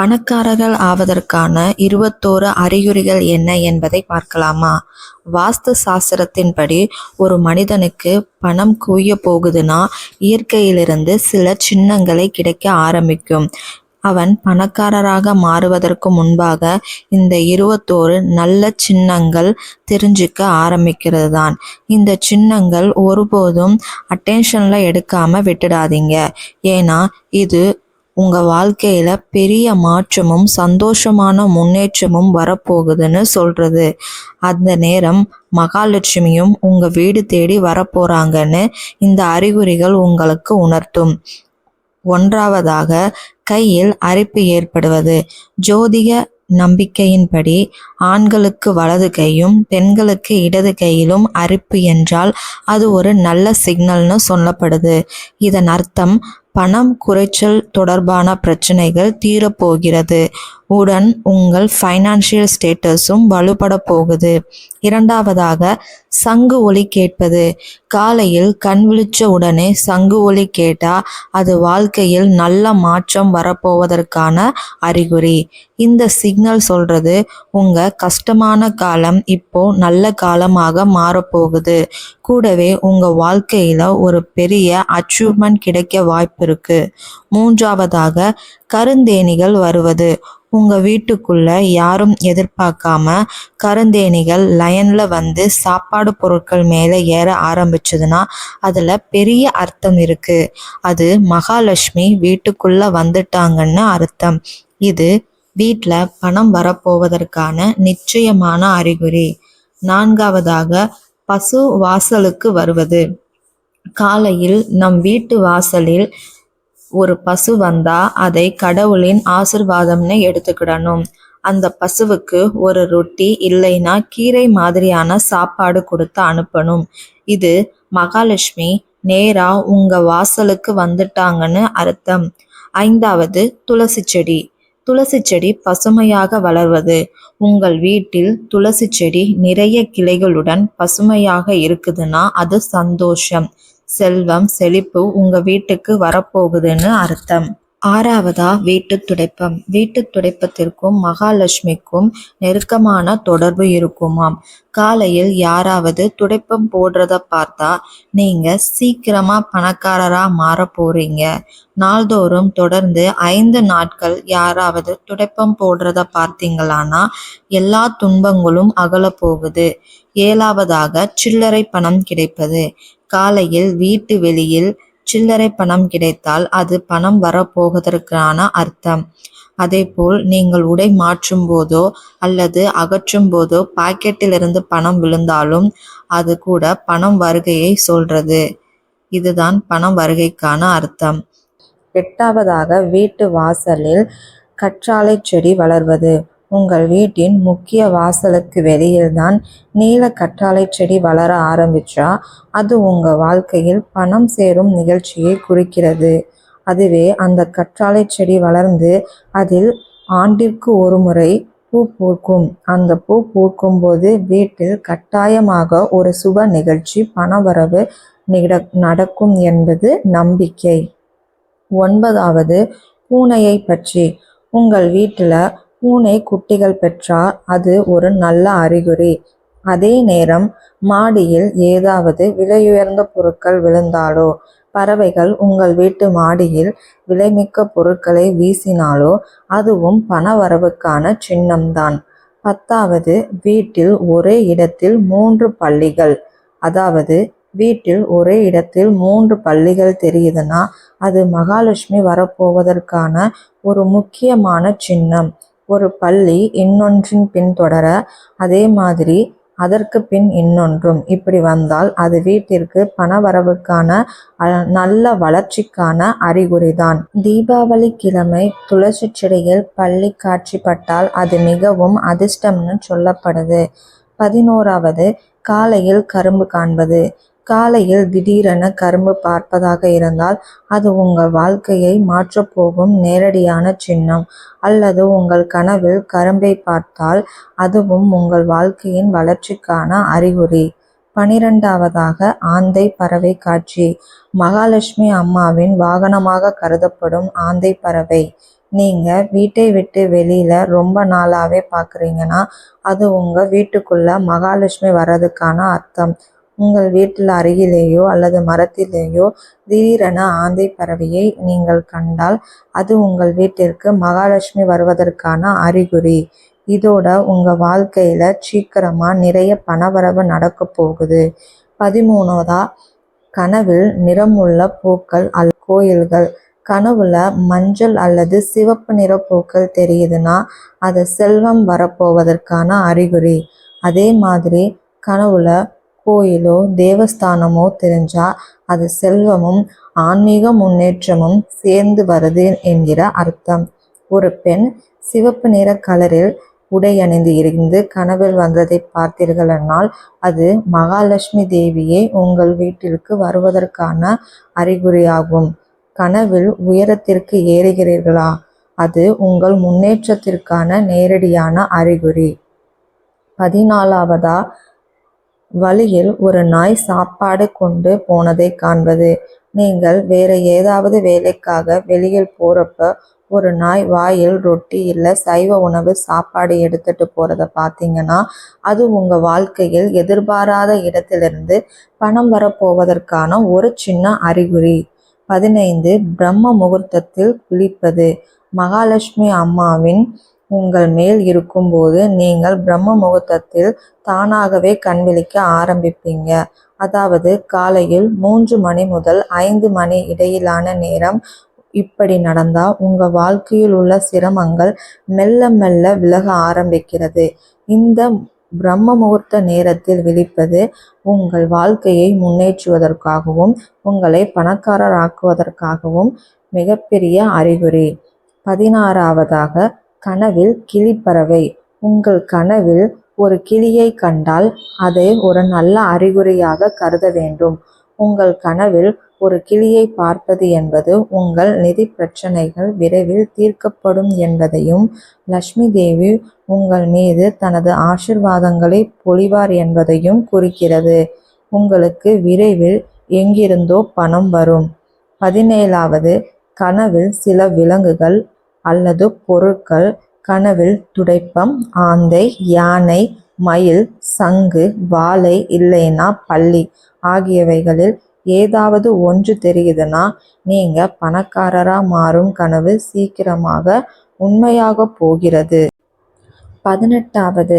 பணக்காரர்கள் ஆவதற்கான இருபத்தோரு அறிகுறிகள் என்ன என்பதை பார்க்கலாமா? வாஸ்து சாஸ்திரத்தின்படி ஒரு மனிதனுக்கு பணம் குவிய போகுதுன்னா இயற்கையிலிருந்து சில சின்னங்களை கிடைக்க ஆரம்பிக்கும். அவன் பணக்காரராக மாறுவதற்கு முன்பாக இந்த இருபத்தோரு நல்ல சின்னங்கள் தெரிஞ்சுக்க ஆரம்பிக்கிறது தான் இந்த சின்னங்கள் ஒருபோதும் அட்டென்ஷனில் எடுக்காமல் விட்டுடாதீங்க. ஏன்னா இது உங்கள் வாழ்க்கையில் பெரிய மாற்றமும் சந்தோஷமான முன்னேற்றமும் வரப்போகுதுன்னு சொல்கிறது அந்த நேரம் மகாலட்சுமியும் உங்கள் வீடு தேடி வரப்போகிறாங்கன்னு இந்த அறிகுறிகள் உங்களுக்கு உணர்த்தும். ஒன்றாவதாக கையில் அரிப்பு ஏற்படுவது. ஜோதிக நம்பிக்கையின்படி ஆண்களுக்கு வலது கையும் பெண்களுக்கு இடது கையிலும் அரிப்பு என்றால் அது ஒரு நல்ல சிக்னல்னு சொல்லப்படுது. இதன் அர்த்தம் பணம் குறைச்சல் தொடர்பான பிரச்சனைகள் தீரப்போகிறது. உடன் உங்கள் ஃபைனான்சியல் ஸ்டேட்டஸும் வலுப்பட போகுது. இரண்டாவதாக சங்கு ஒலி கேட்பது. காலையில் கண் விழிச்ச உடனே சங்கு ஒலி கேட்டா அது வாழ்க்கையில் நல்ல மாற்றம் வரப்போவதற்கான அறிகுறி. இந்த சிக்னல் சொல்றது உங்க கஷ்டமான காலம் இப்போ நல்ல காலமாக மாறப்போகுது. கூடவே உங்க வாழ்க்கையில ஒரு பெரிய அச்சீவ்மெண்ட் கிடைக்க வாய்ப்பு இருக்கு. மூன்றாவதாக கருந்தேனிகள் வருவது. உங்க வீட்டுக்குள்ள யாரும் எதிர்பார்க்காம கருந்தேனிகள் லயன்ல வந்து சாப்பாடு பொருட்கள் மேலே ஏற ஆரம்பிச்சதுன்னா அதுல பெரிய அர்த்தம் இருக்கு. அது மகாலட்சுமி வீட்டுக்குள்ள வந்துட்டாங்கன்னு அர்த்தம். இது வீட்டில் பணம் வரப்போவதற்கான நிச்சயமான அறிகுறி. நான்காவதாக பசு வாசலுக்கு வருவது. காலையில் நம் வீட்டு வாசலில் ஒரு பசு வந்தா அதை கடவுளின் ஆசிர்வாதம்னு எடுத்துக்கிடணும். அந்த பசுவுக்கு ஒரு ரொட்டி இல்லைன்னா கீரை மாதிரியான சாப்பாடு கொடுத்து அனுப்பணும். இது மகாலட்சுமி நேரா உங்க வாசலுக்கு வந்துட்டாங்கன்னு அர்த்தம். ஐந்தாவது துளசி செடி. துளசி செடி பசுமையாக வளர்வது. உங்கள் வீட்டில் துளசி செடி நிறைய கிளைகளுடன் பசுமையாக இருக்குதுன்னா அது சந்தோஷம். செல்வம் செழிப்பு உங்க வீட்டுக்கு வரப்போகுதுன்னு அர்த்தம். ஆறாவதா? வீட்டு துடைப்பம். வீட்டு துடைப்பத்திற்கும் மகாலட்சுமிக்கும் நெருக்கமான தொடர்பு இருக்குமாம். காலையில் யாராவது துடைப்பம் போடுறத பார்த்தா நீங்க சீக்கிரமா பணக்காரரா மாற போறீங்க. நாள்தோறும் தொடர்ந்து ஐந்து நாட்கள் யாராவது துடைப்பம் போடுறத பார்த்தீங்களானா எல்லா துன்பங்களும் அகல போகுது. ஏழாவதாக சில்லறை பணம் கிடைப்பது. காலையில் வீட்டு வெளியில் சில்லறை பணம் கிடைத்தால் அது பணம் வரப்போவதற்கான அர்த்தம். அதேபோல் நீங்கள் உடை மாற்றும் போதோ அல்லது அகற்றும் போதோ பாக்கெட்டிலிருந்து பணம் விழுந்தாலும் அது கூட பணம் வருகையை சொல்றது. இதுதான் பணம் வருகைக்கான அர்த்தம். எட்டாவதாக வீட்டு வாசலில் கற்றாழை செடி வளர்வது. உங்கள் வீட்டின் முக்கிய வாசலுக்கு வெளியில்தான் நீல கற்றாழை செடி வளர ஆரம்பிச்சா அது உங்கள் வாழ்க்கையில் பணம் சேரும் நிகழ்ச்சியை குறிக்கிறது. அதுவே அந்த கற்றாழை செடி வளர்ந்து அதில் ஆண்டிற்கு ஒரு முறை பூ பூக்கும். அந்த பூ பூக்கும்போது வீட்டில் கட்டாயமாக ஒரு சுப நிகழ்ச்சி பணவரவு நிட நடக்கும் என்பது நம்பிக்கை. ஒன்பதாவது பூனையை பற்றி. உங்கள் வீட்டில் பூனை குட்டிகள் பெற்றால் அது ஒரு நல்ல அறிகுறி. அதே நேரம் மாடியில் ஏதாவது விலையுயர்ந்த பொருட்கள் விழுந்தாலோ பறவைகள் உங்கள் வீட்டு மாடியில் விலைமிக்க பொருட்களை வீசினாலோ அதுவும் பணவரவுக்கான சின்னம்தான். பத்தாவது வீட்டில் ஒரே இடத்தில் மூன்று பள்ளிகள். அதாவது வீட்டில் ஒரே இடத்தில் மூன்று பள்ளிகள் தெரியுதுன்னா அது மகாலட்சுமி வரப்போவதற்கான ஒரு முக்கியமான சின்னம். ஒரு பள்ளி இன்னொன்றின் பின் தொடர அதே மாதிரி அதற்கு பின் இன்னொன்றும். இப்படி வந்தால் அது வீட்டிற்கு பணவரவுக்கான அ- நல்ல வளர்ச்சிக்கான அறிகுறிதான். தீபாவளி கிழமை துளசி செடியில் பள்ளி காட்சிப்பட்டால் அது மிகவும் அதிர்ஷ்டம்னு சொல்லப்படுது. பதினோராவது காலையில் கரும்பு காண்பது. காலையில் திடீரென கரும்பு பார்ப்பதாக இருந்தால் அது உங்கள் வாழ்க்கையை மாற்றப் போகும் நேரடியான சின்னம். அல்லது உங்கள் கனவில் கரும்பை பார்த்தால் அதுவும் உங்கள் வாழ்க்கையின் வளர்ச்சிக்கான அறிகுறி. பனிரெண்டாவதாக ஆந்தை பறவை காட்சி. மகாலட்சுமி அம்மாவின் வாகனமாக கருதப்படும் ஆந்தை பறவை. நீங்கள் வீட்டை விட்டு வெளியில் ரொம்ப நாளாகவே பார்க்குறீங்கன்னா அது உங்கள் வீட்டுக்குள்ளே மகாலட்சுமி வர்றதுக்கான அர்த்தம். உங்கள் வீட்டில் அருகிலேயோ அல்லது மரத்திலேயோ திடீரென ஆந்தை பறவையை நீங்கள் கண்டால் அது உங்கள் வீட்டிற்கு மகாலட்சுமி வருவதற்கான அறிகுறி. இதோட உங்கள் வாழ்க்கையில் சீக்கிரமாக நிறைய பணவரவு நடக்க போகுது. பதிமூணாவதா கனவில் நிறமுள்ள பூக்கள் அல் கோயில்கள். கனவுல மஞ்சள் அல்லது சிவப்பு நிற பூக்கள் தெரியுதுன்னா அது செல்வம் வரப்போவதற்கான அறிகுறி. அதே மாதிரி கனவுல கோயிலோ தேவஸ்தானமோ தெரிஞ்சா அது செல்வமும் ஆன்மீக முன்னேற்றமும் சேர்ந்து வருது என்கிற அர்த்தம். ஒரு பெண் சிவப்பு நிற கலரில் உடை அணிந்து இருந்து கனவில் வந்ததை பார்த்தீர்களானால் அது மகாலட்சுமி தேவியே உங்கள் வீட்டிற்கு வருவதற்கான அறிகுறியாகும். கனவில் உயரத்திற்கு ஏறுகிறீர்களா? அது உங்கள் முன்னேற்றத்திற்கான நேரடியான அறிகுறி. பதினாலாவதா வழியில் ஒரு நாய் சாப்பாடு கொண்டு போனதை காண்பது. நீங்கள் வேற ஏதாவது வேலைக்காக வெளியில் போறப்ப ஒரு நாய் வாயில் ரொட்டி இல்லை சைவ உணவு சாப்பாடு எடுத்துட்டு போறத பார்த்தீங்கன்னா அது உங்க வாழ்க்கையில் எதிர்பாராத இடத்திலிருந்து பணம் வரப்போவதற்கான ஒரு சின்ன அறிகுறி. பதினைந்து பிரம்ம முகூர்த்தத்தில் குளிப்பது. மகாலட்சுமி அம்மாவின் உங்கள் மேல் இருக்கும்போது நீங்கள் பிரம்ம முகூர்த்தத்தில் தானாகவே கண் விழிக்க ஆரம்பிப்பீங்க. அதாவது காலையில் மூன்று மணி முதல் ஐந்து மணி இடையிலான நேரம் இப்படி நடந்தால் உங்கள் வாழ்க்கையில் உள்ள சிரமங்கள் மெல்ல மெல்ல விலக ஆரம்பிக்கிறது. இந்த பிரம்ம முகூர்த்த நேரத்தில் விழிப்பது உங்கள் வாழ்க்கையை முன்னேற்றுவதற்காகவும் உங்களை பணக்காரராக்குவதற்காகவும் மிகப்பெரிய அறிகுறி. பதினாறாவதாக கனவில் கிளிப்பறவை. உங்கள் கனவில் ஒரு கிளியை கண்டால் அதை ஒரு நல்ல அறிகுறியாக கருத வேண்டும். உங்கள் கனவில் ஒரு கிளியை பார்ப்பது என்பது உங்கள் நிதி பிரச்சனைகள் விரைவில் தீர்க்கப்படும் என்பதையும் லக்ஷ்மி தேவி உங்கள் மீது தனது ஆசிர்வாதங்களை பொழிவார் என்பதையும் குறிக்கிறது. உங்களுக்கு விரைவில் எங்கிருந்தோ பணம் வரும். பதினேழாவது கனவில் சில விலங்குகள் அல்லது பொருட்கள் கனவில் துடைப்பம் ஆந்தை யானை மயில் சங்கு வாழை இல்லைனா பல்லி ஆகியவைகளில் ஏதாவது ஒன்று தெரியுதுன்னா நீங்க பணக்காரரா மாறும் கனவு சீக்கிரமாக உண்மையாக போகிறது. பதினெட்டாவது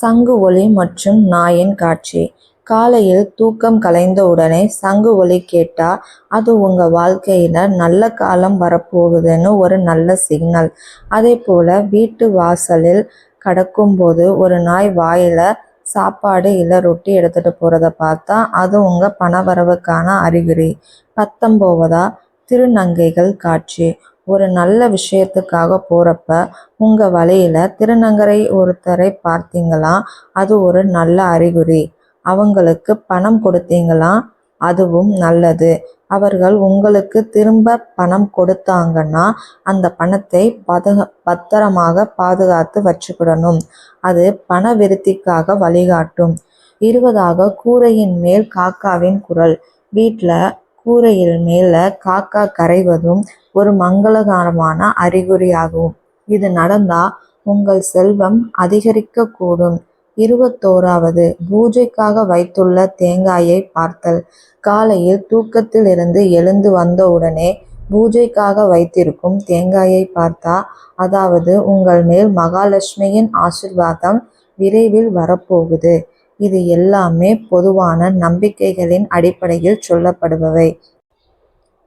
சங்கு ஒளி மற்றும் நாயின் காட்சி. காலையில் தூக்கம் கலைந்தவுடனே சங்கு ஒலி கேட்டா அது உங்க வாழ்க்கையில நல்ல காலம் வரப்போகுதுன்னு ஒரு நல்ல சிக்னல் அதே போல வீட்டு வாசலில் கடக்கும்போது ஒரு நாய் வாயில சாப்பாடு இல்லை ரொட்டி எடுத்துட்டு போறத பார்த்தா அது உங்க பணவரவுக்கான அறிகுறி. பத்தொம்போதா திருநங்கைகள் காட்சி. ஒரு நல்ல விஷயத்துக்காக போறப்ப உங்க வழியில திருநங்கரை ஒருத்தரை பார்த்தீங்களா? அது ஒரு நல்ல அறிகுறி. அவங்களுக்கு பணம் கொடுத்தீங்களா? அதுவும் நல்லது. அவர்கள் உங்களுக்கு திரும்ப பணம் கொடுத்தாங்கன்னா அந்த பணத்தை பதக பத்திரமாக பாதுகாத்து வச்சுக்கிடணும். அது பண விருத்திக்காக வழிகாட்டும். இருபதாக கூரையின் மேல் காக்காவின் குரல். வீட்டில் கூரையில் மேலே காக்கா கரைவதும் ஒரு மங்களகரமான அறிகுறியாகும். இது நடந்தா உங்கள் செல்வம் அதிகரிக்கக்கூடும். இருபத்தோராவது. பூஜைக்காக வைத்துள்ள தேங்காயை பார்த்தல். காலையில் தூக்கத்திலிருந்து எழுந்து வந்தவுடனே பூஜைக்காக வைத்திருக்கும் தேங்காயை பார்த்தா அதாவது உங்கள் மேல் மகாலட்சுமியின் ஆசிர்வாதம் விரைவில் வரப்போகுது. இது எல்லாமே பொதுவான நம்பிக்கைகளின் அடிப்படையில் சொல்லப்படுபவை.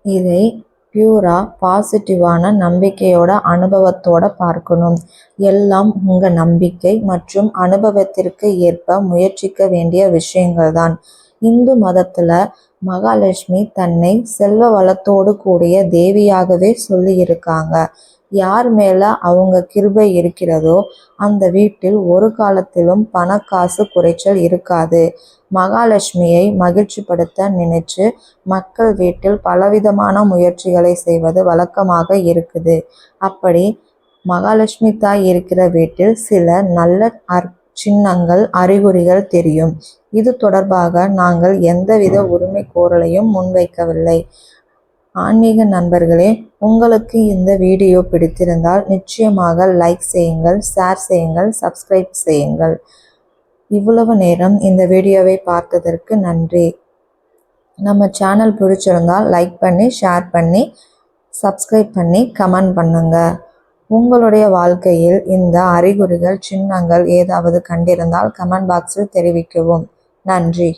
இதை பியூரா பாசிட்டிவான நம்பிக்கையோட அனுபவத்தோட பார்க்கணும். எல்லாம் உங்க நம்பிக்கை மற்றும் அனுபவத்திற்கு ஏற்ப முயற்சிக்க வேண்டிய விஷயங்கள் தான் இந்து மதத்துல மகாலட்சுமி தன்னை செல்வ வளத்தோடு கூடிய தேவியாகவே சொல்லியிருக்காங்க. யார் மேல அவங்க கிருபை இருக்கிறதோ அந்த வீட்டில் ஒரு காலத்திலும் பண காசு குறைச்சல் இருக்காது. மகாலட்சுமியை மகிழ்ச்சிப்படுத்த நினைச்சு மக்கள் வீட்டில் பலவிதமான முயற்சிகளை செய்வது வழக்கமாக இருக்குது. அப்படி மகாலட்சுமி தாய் இருக்கிற வீட்டில் சில நல்ல அற் சின்னங்கள் அறிகுறிகள் தெரியும். இது தொடர்பாக நாங்கள் எந்தவித உரிமை கோரலையும் முன்வைக்கவில்லை. ஆன்மீக நண்பர்களே உங்களுக்கு இந்த வீடியோ பிடித்திருந்தால் நிச்சயமாக லைக் செய்யுங்கள் ஷேர் செய்யுங்கள் சப்ஸ்கிரைப் செய்யுங்கள். இவ்வளவு நேரம் இந்த வீடியோவை பார்த்ததற்கு நன்றி. நம்ம சேனல் பிடிச்சிருந்தால் லைக் பண்ணி ஷேர் பண்ணி சப்ஸ்கிரைப் பண்ணி கமெண்ட் பண்ணுங்க. உங்களுடைய வாழ்க்கையில் இந்த அறிகுறிகள் சின்னங்கள் ஏதாவது கண்டிருந்தால் கமெண்ட் பாக்ஸில் தெரிவிக்கவும். நன்றி.